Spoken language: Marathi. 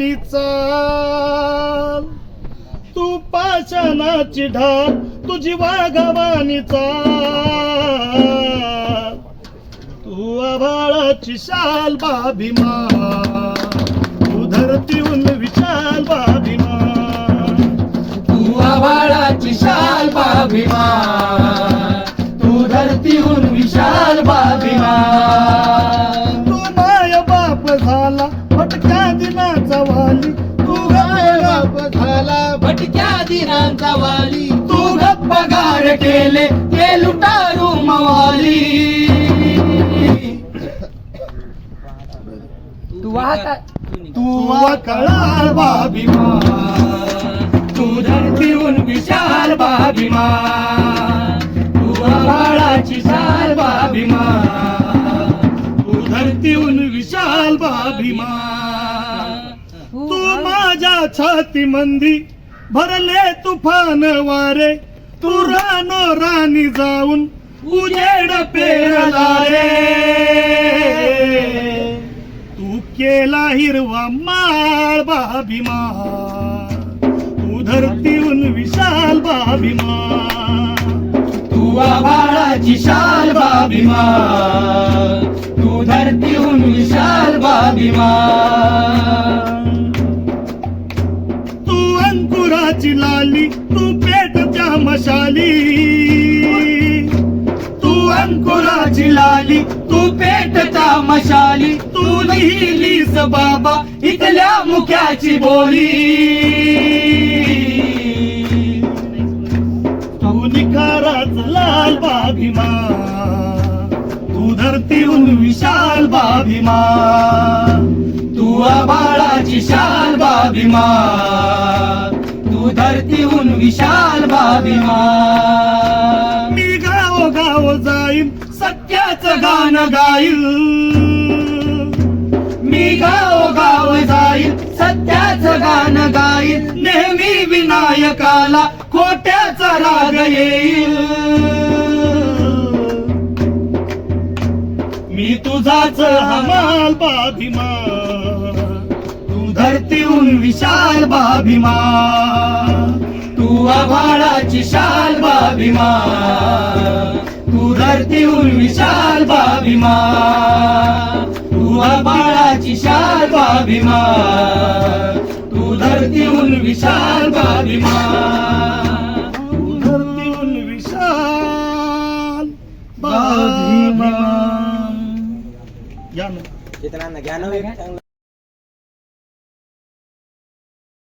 आपली चाल. तू पाषाणाची ढाल तुझी वाघवानी चाल. तू आभाळाची शाल बाभिमा तू धरतीहून विशाल बाभिमा तू आभाळाची शाल बाभिमा तू धरतीहून दिनांचा वाली तू गप्प गार केले ते लुटारू मवाली तू वाहता तू वाकळा बाभिमा तू धरतीहून विशाल बाभिमा तू आभाळाची शाल बाभिमा तू धरतीहून विशाल बाभिमा तू माझ्या छाती मंदी भरले तुफान वारे तू रानो राणी जाऊन उजेड पेरला रे तू केला हिरवा माळ बाभिमा तू धरतीहून विशाल बाभिमा तू आभाळाची शाल बाभिमा तू धरतीहून विशाल बाभिमा अंकुराची लाली तू पेटच्या मशाली. तू अंकुराची लाली तू पेटता मशाली. तू लिहिलीस बाबा इथल्या मुख्याची बोली. तू निखाराच लाल बाभिमा तू धरतीहून विशाल बाभिमा तू आबाळाची शाल बाभिमा धरतीहून विशाल बाभिमा मी गाव गाव जाईन सत्याच गाणं गाईल. मी गाव गाव जाईल सत्याच गाणं गाईल. नेहमी विनायकाला खोट्याचा राग येईल. मी तुझाच हमाल बाभिमा तू धरतीहून विशाल बाभिमा तू आभाळाची शाल बाभिमा तू धरतीहून विशाल बाभिमा तू आभाळाची शाल बाभिमा तू धरतीहून विशाल बाभिमा तू धरतीहून विशाल बाभिमा या ना.